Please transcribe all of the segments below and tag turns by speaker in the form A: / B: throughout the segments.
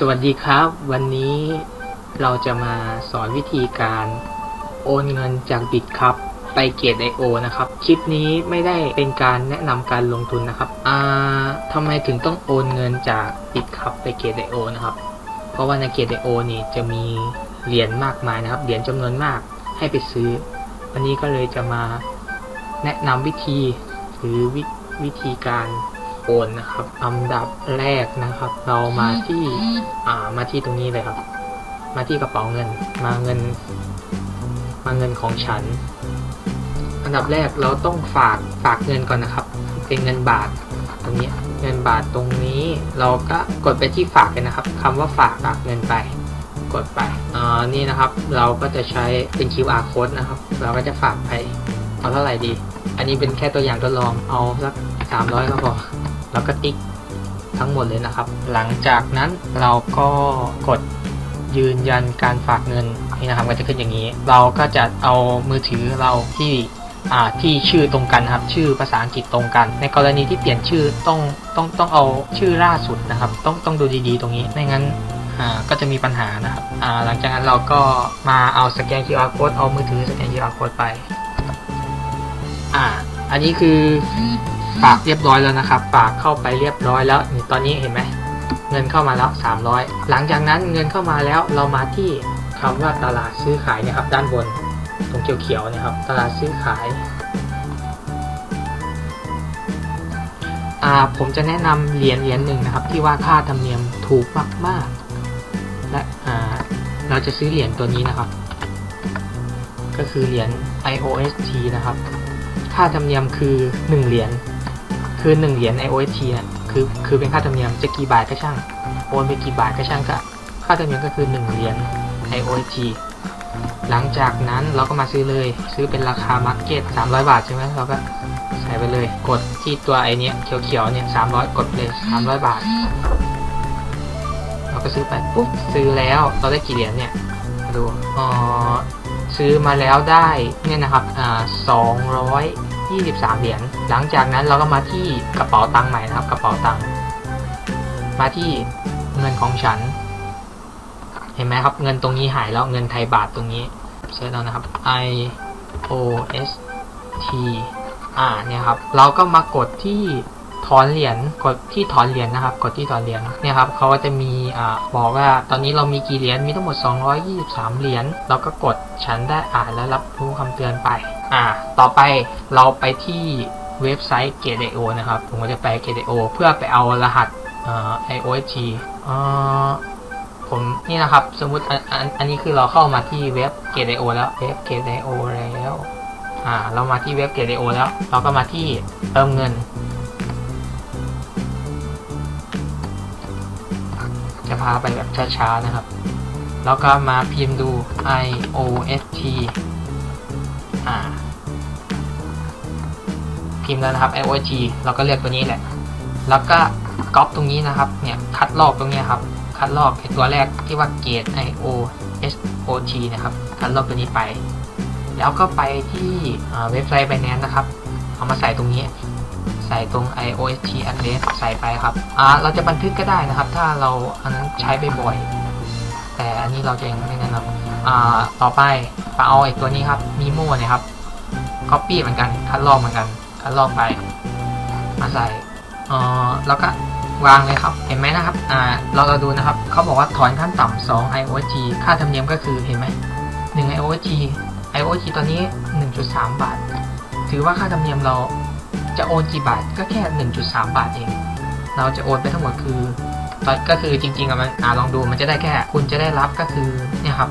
A: สวัสดีครับ วันนี้เราจะมาสอนวิธีการโอนเงินจากบิตครับไปเกตไอโอนะครับ คลิปนี้ไม่ได้เป็นการแนะนำการลงทุนนะครับอ่าทำไมถึงต้องโอนเงินจากบิตครับไปเกตไอโอนะครับ เพราะว่าในเกตไอโอนี่จะมีเหรียญมากมายนะครับ เหรียญจำนวนมากให้ไปซื้อ วันนี้ก็เลยจะมาแนะนำวิธีหรือววิธีการ โอนนะครับอันดับแรกนะครับ เรามาที่อ่ามาที่ตรงนี้เลยครับ มาที่กระเป๋าเงิน มาเงิน มาเงินของฉัน อันดับแรกเราต้องฝากฝากเงินก่อนนะครับ เป็นเงินบาทตรงนี้เงินบาทตรงนี้ เราก็กดไปที่ฝากเลยนะครับคำว่าฝากฝากเงินไป กดไปอ่านี่นะครับ เราก็จะใช้เป็น QR code นะครับ เราก็จะฝากไปเอาเท่าไหร่ดี อันนี้เป็นแค่ตัวอย่างทดลองเอาสัก300ก็พอ แล้วก็ติ๊กทั้งหมดเลยนะครับ หลังจากนั้นเราก็กดยืนยันการฝากเงินนี่นะครับก็จะขึ้นอย่างนี้ เราก็จะเอามือถือเราที่ที่ชื่อตรงกันครับ ชื่อภาษาอังกฤษตรงกัน ในกรณีที่เปลี่ยนชื่อต้องต้องต้องเอาชื่อล่าสุดนะครับ ต้องต้องดูดีๆ ตรงนี้ไม่งั้นก็จะมีปัญหานะครับหลังจากนั้นเราก็มาเอาสแกน QR code เอามือถือสแกน QR code ไป อ่า อันนี้คือ ฝากเรียบร้อยแล้วนะครับ ฝากเข้าไปเรียบร้อยแล้วนี่ตอนนี้เห็นไหมเงินเข้ามาแล้ว 300 หลังจากนั้นเงินเข้ามาแล้วเรามาที่คำว่าตลาดซื้อขายนะครับ ด้านบนตรงเขียวๆนะครับ ตลาดซื้อขายผมจะแนะนำเหรียญเหรียญหนึ่งนะครับ ที่ว่าค่าธรรมเนียมถูกมากๆและเราจะซื้อเหรียญตัวนี้นะครับ ก็คือเหรียญ IOST นะครับ ค่าธรรมเนียมคือ 1 เหรียญ คือ1เหรียญ IOST เนี่ยคือคือเป็นค่าธรรมเนียมจะกี่บาทก็ช่างโอนไปกี่บาทก็ช่างก็ค่าธรรมเนียมก็คือ1เหรียญ IOST หลังจากนั้นเราก็มาซื้อเลย ซื้อเป็นราคามาร์เก็ต300 บาทใช่ไหมเราก็ใส่ไปเลย กดที่ตัวไอเนี้ยเขียวๆเนี่ย300 กดเลย 300 บาท เราก็ซื้อไปปุ๊บซื้อแล้วเราได้กี่เหรียญเนี่ยดูอ๋อซื้อมาแล้วได้เนี่ยนะครับอ่า 23 เหรียญ หลังจากนั้นเราก็มาที่กระเป๋าตังค์ใหม่นะครับ กระเป๋าตังค์ มาที่เงินของฉัน เห็นไหมครับ เงินตรงนี้หายแล้ว เงินไทยบาทตรงนี้ เซิร์ชแล้วนะครับ I O S T อ่าเนี่ยครับ เราก็มากดที่ถอนเหรียญ กดที่ถอนเหรียญนะครับ กดที่ถอนเหรียญ เนี่ยครับเขาก็จะมีอ่าบอกว่า ตอนนี้เรามีกี่เหรียญ มีทั้งหมด 223 เหรียญ เราก็กดฉันได้อ่านและรับรู้คำเตือนไป อ่า ต่อไปเราไปที่เว็บไซต์ Gate.io นะครับ ผมก็จะไป Gate.io เพื่อไปเอารหัสอ่า IOST อ่าผมนี่นะครับ สมมุติอันอันอันนี้คือเราเข้ามาที่เว็บ Gate.io แล้วเว็บ Gate.io แล้วอ่าเรามาที่เว็บ Gate.io แล้ว เราก็มาที่เติมเงินจะพาไปแบบช้าๆนะครับ แล้วก็มาพิมพ์ดู IOST พิมพ์แล้วนะครับ IOST เราก็เลือกตัวนี้แหละ แล้วก็ก๊อปตรงนี้นะครับเนี่ยคัดลอกตรงนี้ครับคัดลอกไอตัวแรกที่ว่าเกต I O S O T นะครับคัดลอกตัวนี้ไป แล้วก็ไปที่เว็บไซต์ Binance นะครับ เอามาใส่ตรงนี้ ใส่ตรง I O S T address ใส่ไปครับอ่าเราจะบันทึกก็ได้นะครับ ถ้าเราอันนั้นใช้บ่อยๆแต่อันนี้เราจะยังไม่แนะนำอ่าต่อไปไปเอาไอตัวนี้ครับ Mimo เนี่ยครับ copy เหมือนกันคัดลอกเหมือนกัน คัดลอกไป มาใส่เอ่อแล้วก็วางเลยครับ เห็นไหมนะครับ อ่า เราเราดูนะครับ เขาบอกว่าถอนขั้นต่ำ2 IOG ค่าธรรมเนียมก็คือเห็นไหม1 IOG IOG ตอนนี้ 1.3 บาท ถือว่าค่าธรรมเนียมเราจะโอนกี่บาทก็แค่ 1.3 บาทเอง เราจะโอนไปทั้งหมดคือ ก็คือจริงๆอะมันอ่าลองดูมันจะได้แค่ คุณจะได้รับก็คือเนี่ยครับ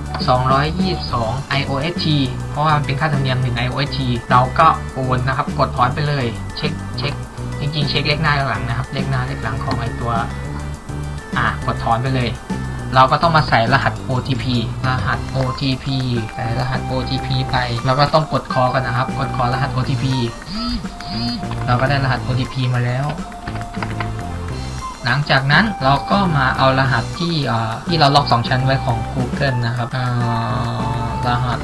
A: 222 IOST เพราะว่ามันเป็นค่าธรรมเนียม1 IOST เราก็โอนนะครับ กดถอนไปเลย เช็คเช็คจริงๆ เช็คเลขหน้าเลขหลังนะครับ เลขหน้าเลขหลังของไอตัว อ่ากดถอนไปเลย เราก็ต้องมาใส่รหัส OTP รหัส OTP ใส่รหัส OTP ไป แล้วก็ต้องกดคอกันนะครับ กดคอรหัส OTP เราก็ได้รหัส OTP มาแล้ว หลังจากนั้นเราก็มาเอารหัสที่ที่เราล็อกสองชั้นไว้ของ Google นะครับรหัส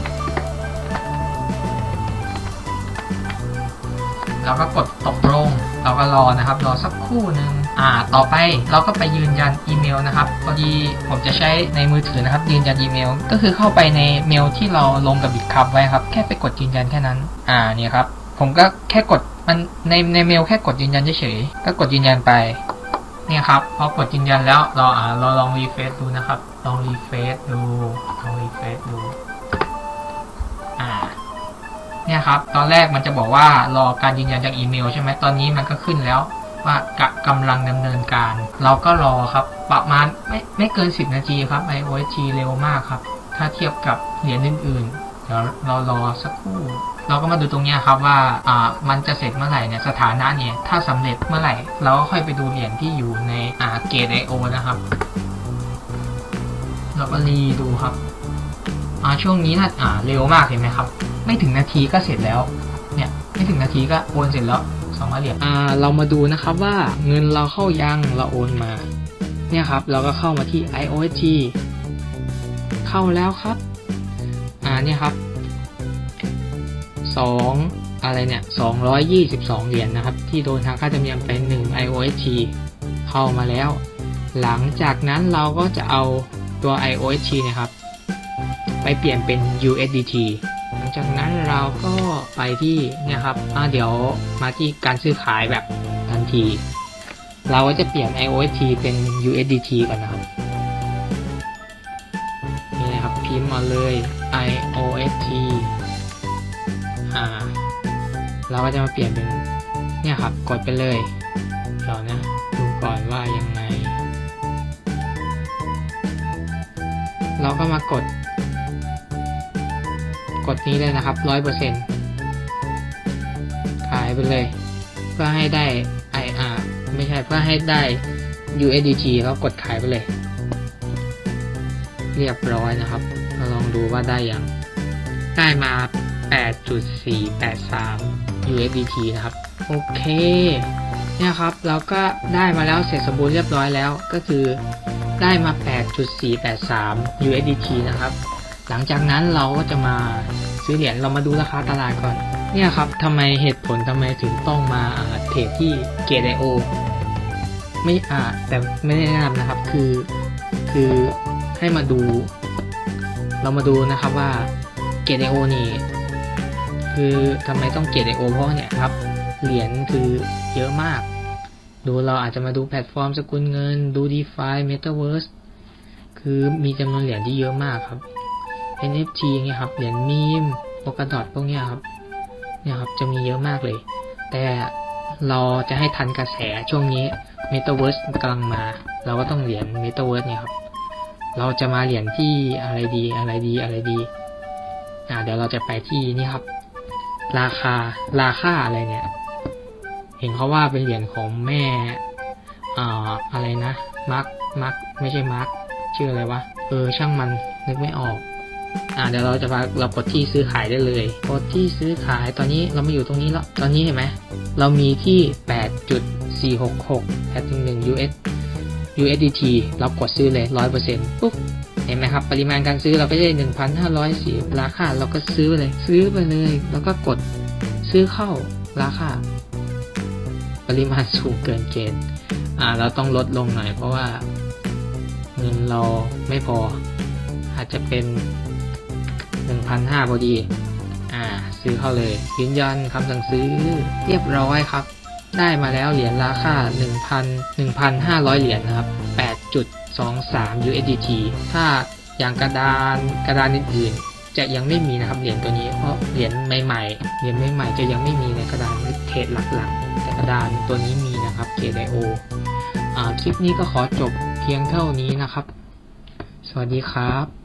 A: เราก็กดตกลง เราก็รอนะครับ รอสักครู่หนึ่งอ่า ต่อไปเราก็ไปยืนยันอีเมลนะครับ พอดีผมจะใช้ในมือถือนะครับ ยืนยันอีเมล ก็คือเข้าไปในเมลที่เราลงกับบิตคับไว้ครับ แค่ไปกดยืนยันแค่นั้น อ่า เนี่ยครับ ผมก็แค่กดมันในในเมลแค่กดยืนยันเฉยๆ ก็กดยืนยันไป เนี่ยครับพอกดยืนยันแล้วเราอ่าเราลองรีเฟซดูนะครับ ลองรีเฟซดูลองรีเฟซดูอ่าเนี่ยครับ ตอนแรกมันจะบอกว่ารอการยืนยันจากอีเมลใช่ไหมตอนนี้มันก็ขึ้นแล้วว่ากะกำลังดำเนินการ เราก็รอครับ ประมาณไม่ไม่เกิน 10 นาทีครับ iOS เร็วมากครับ ถ้าเทียบกับเหรียญอื่นๆ เดี๋ยวเรารอสักครู่ เราก็มาดูตรงเนี้ยครับว่าอ่ามันจะเสร็จเมื่อไหร่เนี่ยสถานะเนี่ยถ้าสำเร็จเมื่อไหร่ เราก็ค่อยไปดูเหรียญที่อยู่ในอ่าเกตไอโอนะครับ เราก็รีดูครับอ่าช่วงนี้นะอ่าเร็วมากเห็นไหมครับ ไม่ถึงนาทีก็เสร็จแล้วเนี่ยไม่ถึงนาทีก็โอนเสร็จแล้วสองเหรียญอ่าเรามาดูนะครับว่าเงินเราเข้ายังเราโอนมาเนี่ยครับเราก็เข้ามาที่ IOST เข้าแล้วครับอ่าเนี่ยครับ สองอะไรเนี่ยสองร้อยยี่สิบสองเหรียญนะครับ ที่โดนทางค่าธรรมเนียมไปหนึ่ง IOST เข้ามาแล้ว หลังจากนั้นเราก็จะเอาตัว IOST เนะครับ ไปเปลี่ยนเป็น USDT หลังจากนั้นเราก็ไปที่เนี่ยครับเดี๋ยวมาที่การซื้อขายแบบทันที เราก็จะเปลี่ยน IOST เป็น USDT ก่อนนะครับนี่นะครับพิมพ์มาเลย IOST อ่า เราก็จะมาเปลี่ยนเป็น เนี่ยครับ กดไปเลยเดี๋ยวนะ ดูก่อนว่ายังไง เราก็มากด กดนี้เลยนะครับร้อยเปอร์เซ็นขายไปเลย เพื่อให้ได้ IR ไม่ใช่เพื่อให้ได้ USDT แล้วกดขายไปเลย เรียบร้อยนะครับเราลองดูว่าได้ยัง ได้มา 8.483 USDT นะครับ โอเค เนี่ยครับ เราก็ได้มาแล้วเสร็จสมบูรณ์เรียบร้อยแล้ว ก็คือได้มา 8.483 USDT นะครับ หลังจากนั้นเราก็จะมาซื้อเหรียญ เรามาดูราคาตลาดก่อน เนี่ยครับทำไมเหตุผลทำไมถึงต้องมาเทรดที่ Gate.io ไม่อ่าแต่ไม่ได้แนะนำนะครับ คือ คือให้มาดู เรามาดูนะครับว่า Gate.io นี่ คือทำไมต้อง Gate.io เพราะเนี่ยครับ เหรียญคือเยอะมาก ดูเราอาจจะมาดูแพลตฟอร์มสกุลเงิน ดู DeFi Metaverse คือมีจำนวนเหรียญที่เยอะมากครับ NFT เงี้ยครับ เหรียญมีมโ o ก a ดอทพวกเนี้ยครับ เนี่ยครับ จะมีเยอะมากเลย แต่เราจะให้ทันกระแสช่วงนี้ Metaverse กำลังมา เราก็ต้องเหรียญ Metaverse เนี่ยครับ เราจะมาเหรียญที่อะไรดีอะไรดีอะไรดี อ่าเดี๋ยวเราจะไปที่นี่ครับ ราคาราคาอะไรเนี่ย เห็นเขาว่าเป็นเหรียญของแม่อ่าอะไรนะมาร์คมาร์คไม่ใช่มาร์คชื่ออะไรวะเออช่างมันนึกไม่ออก อ่าเดี๋ยวเราจะมาเรากดที่ซื้อขายได้เลยกดที่ซื้อขายตอนนี้เรามาอยู่ตรงนี้แล้วตอนนี้เห็นไหมเรามีที่ 8.466แพทหนึ่ง US USDT เรากดซื้อเลย 100%ปุ๊บ เห็นไหมครับ ปริมาณการซื้อเราก็ได้1,504ราคาเราก็ซื้อเลย ซื้อไปเลย แล้วก็กดซื้อเข้าราคา ปริมาณสูงเกินเกณฑ์อ่า เราต้องลดลงหน่อยเพราะว่าเงินเราไม่พอ อาจจะเป็น1,500พอดี อ่า ซื้อเข้าเลย ยืนยันคำสั่งซื้อเรียบร้อยครับ ได้มาแล้วเหรียญราคา 1,000 1,500 เหรียญนะครับ 23 USDT ถ้าอย่างกระดานกระดานอื่นๆ จะยังไม่มีนะครับเหรียญตัวนี้ เพราะเหรียญใหม่ๆ เหรียญใหม่ๆ จะยังไม่มีในกระดานเทรดหลักๆ แต่กระดานตัวนี้มีนะครับ KDO คลิปนี้ก็ขอจบเพียงเท่านี้นะครับ สวัสดีครับ